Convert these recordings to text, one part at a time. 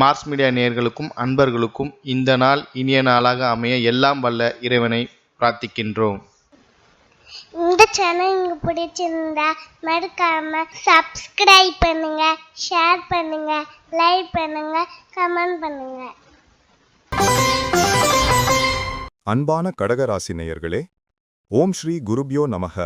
Mars media நேயர்களுக்கும் அன்பர்களுக்கும் இந்த நாள் இனிய நாளாக அமைய எல்லாம் வல்ல இறைவனை பிரார்த்திக்கின்றோம். இந்த சேனல் உங்களுக்கு பிடிச்சிருந்தா மறக்காம சப்ஸ்கிரைப் பண்ணுங்க ஷேர் பண்ணுங்க லைக் பண்ணுங்க கமெண்ட் பண்ணுங்க. அன்பான கடகராசி நேயர்களே ஓம் ஸ்ரீ குருப்யோ நமக.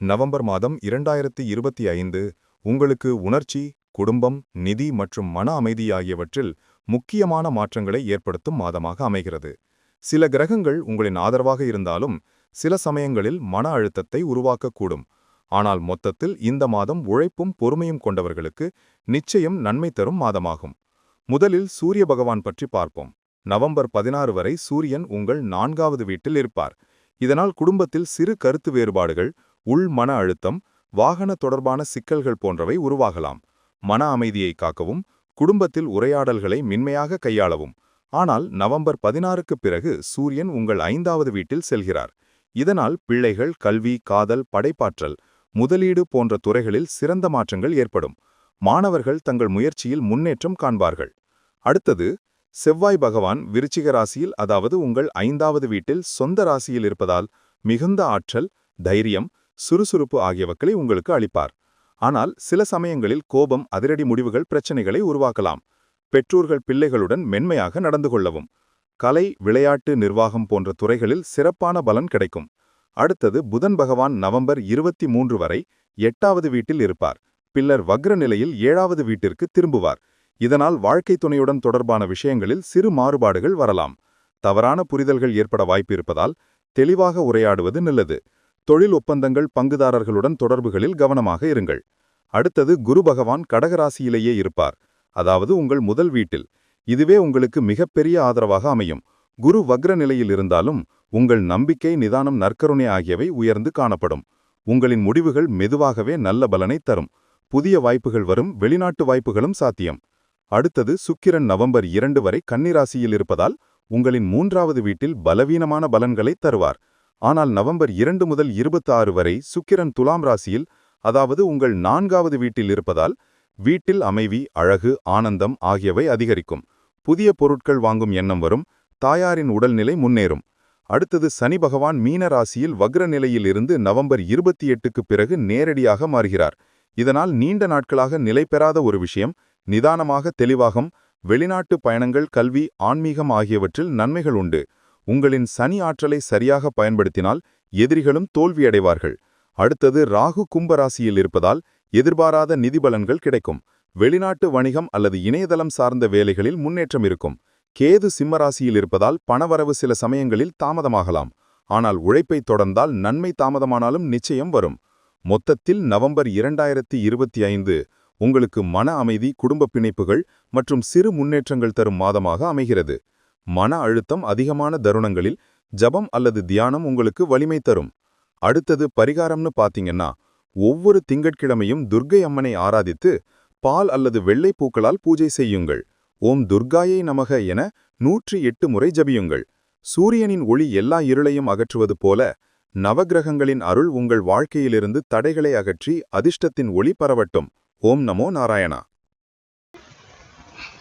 நவம்பர் மாதம் இரண்டாயிரத்தி இருபத்தி ஐந்து உங்களுக்கு உணர்ச்சி குடும்பம் நிதி மற்றும் மன அமைதி ஆகியவற்றில் முக்கியமான மாற்றங்களை ஏற்படுத்தும் மாதமாக அமைகிறது. சில கிரகங்கள் உங்களின் ஆதரவாக இருந்தாலும் சில சமயங்களில் மன அழுத்தத்தை உருவாக்கக்கூடும். ஆனால் மொத்தத்தில் இந்த மாதம் உழைப்பும் பொறுமையும் கொண்டவர்களுக்கு நிச்சயம் நன்மை தரும் மாதமாகும். முதலில் சூரிய பகவான் பற்றி பார்ப்போம். நவம்பர் பதினாறு வரை சூரியன் உங்கள் நான்காவது வீட்டில் இருப்பார். இதனால் குடும்பத்தில் சிறு கருத்து வேறுபாடுகள் உள் மன அழுத்தம் வாகன தொடர்பான சிக்கல்கள் போன்றவை உருவாகலாம். மன அமைதியை காக்கவும் குடும்பத்தில் உரையாடல்களை மென்மையாக கையாளவும். ஆனால் நவம்பர் பதினாறுக்கு பிறகு சூரியன் உங்கள் ஐந்தாவது வீட்டில் செல்கிறார். இதனால் பிள்ளைகள் கல்வி காதல் படைப்பாற்றல் முதலீடு போன்ற துறைகளில் சிறந்த மாற்றங்கள் ஏற்படும். மாணவர்கள் தங்கள் முயற்சியில் முன்னேற்றம் காண்பார்கள். அடுத்தது செவ்வாய் பகவான் விருச்சிக ராசியில் அதாவது உங்கள் ஐந்தாவது வீட்டில் சொந்த ராசியில் இருப்பதால் மிகுந்த ஆற்றல் தைரியம் சுறுசுறுப்பு ஆகியவற்றை உங்களுக்கு அளிப்பார். ஆனால் சில சமயங்களில் கோபம் அதிரடி முடிவுகள் பிரச்சனைகளை உருவாக்கலாம். பெற்றோர்கள் பிள்ளைகளுடன் மென்மையாக நடந்து கொள்ளவும். கலை விளையாட்டு நிர்வாகம் போன்ற துறைகளில் சிறப்பான பலன் கிடைக்கும். அடுத்தது புதன் பகவான் நவம்பர் இருபத்தி மூன்று வரை எட்டாவது வீட்டில் இருப்பார். பின்னர் வக்ர நிலையில் ஏழாவது வீட்டிற்கு திரும்புவார். இதனால் வாழ்க்கை துணையுடன் தொடர்பான விஷயங்களில் சிறு மாறுபாடுகள் வரலாம். தவறான புரிதல்கள் ஏற்பட வாய்ப்பு இருப்பதால் தெளிவாக உரையாடுவது நல்லது. தொழில் ஒப்பந்தங்கள் பங்குதாரர்களுடன் தொடர்புகளில் கவனமாக இருங்கள். அடுத்தது குரு பகவான் கடகராசியிலேயே இருப்பார். அதாவது உங்கள் முதல் வீட்டில். இதுவே உங்களுக்கு மிகப்பெரிய ஆதரவாக அமையும். குரு வக்ர நிலையில் இருந்தாலும் உங்கள் நம்பிக்கை நிதானம் நற்கருணை ஆகியவை உயர்ந்து காணப்படும். உங்களின் முடிவுகள் மெதுவாகவே நல்ல பலனை தரும். புதிய வாய்ப்புகள் வரும் வெளிநாட்டு வாய்ப்புகளும் சாத்தியம். அடுத்தது சுக்கிரன் நவம்பர் இரண்டு வரை கன்னிராசியில் இருப்பதால் உங்களின் மூன்றாவது வீட்டில் பலவீனமான பலன்களை தருவார். ஆனால் நவம்பர் இரண்டு முதல் இருபத்தாறு வரை சுக்கிரன் துலாம் ராசியில் அதாவது உங்கள் நான்காவது வீட்டில் இருப்பதால் வீட்டில் அமைவி அழகு ஆனந்தம் ஆகியவை அதிகரிக்கும். புதிய பொருட்கள் வாங்கும் எண்ணம் வரும் தாயாரின் உடல்நிலை முன்னேறும். அடுத்தது சனி பகவான் மீன ராசியில் வக்ர இருந்து நவம்பர் இருபத்தி எட்டுக்கு பிறகு நேரடியாக மாறுகிறார். இதனால் நீண்ட நாட்களாக நிலை பெறாத ஒரு விஷயம் நிதானமாக தெளிவாகும் வெளிநாட்டு பயணங்கள் கல்வி ஆன்மீகம் ஆகியவற்றில் நன்மைகள் உண்டு. உங்களின் சனி ஆற்றலை சரியாக பயன்படுத்தினால் எதிரிகளும் தோல்வியடைவார்கள். அடுத்தது ராகு கும்பராசியில் இருப்பதால் எதிர்பாராத நிதி பலன்கள் கிடைக்கும். வெளிநாட்டு வணிகம் அல்லது இணையதளம் சார்ந்த வேலைகளில் முன்னேற்றம் இருக்கும். கேது சிம்மராசியில் இருப்பதால் பணவரவு சில சமயங்களில் தாமதமாகலாம். ஆனால் உழைப்பை தொடர்ந்தால் நன்மை தாமதமானாலும் நிச்சயம் வரும். மொத்தத்தில் நவம்பர் இரண்டாயிரத்தி இருபத்தி ஐந்து உங்களுக்கு மன அமைதி குடும்ப பிணைப்புகள் மற்றும் சிறு முன்னேற்றங்கள் தரும் மாதமாக அமைகிறது. மன அழுத்தம் அதிகமான தருணங்களில் ஜபம் அல்லது தியானம் உங்களுக்கு வலிமை தரும். அடுத்தது பரிகாரம்னு பாத்தீங்கன்னா ஒவ்வொரு திங்கட்கிழமையும் துர்க்கை அம்மனை ஆராதித்து பால் அல்லது வெள்ளை பூக்களால் பூஜை செய்யுங்கள். ஓம் துர்காயை நமக என நூற்றி எட்டு முறை ஜபியுங்கள். சூரியனின் ஒளி எல்லா இருளையும் அகற்றுவது போல நவகிரகங்களின் அருள் உங்கள் வாழ்க்கையிலிருந்து தடைகளை அகற்றி அதிர்ஷ்டத்தின் ஒளி பரவட்டும். ஓம் நமோ நாராயணா.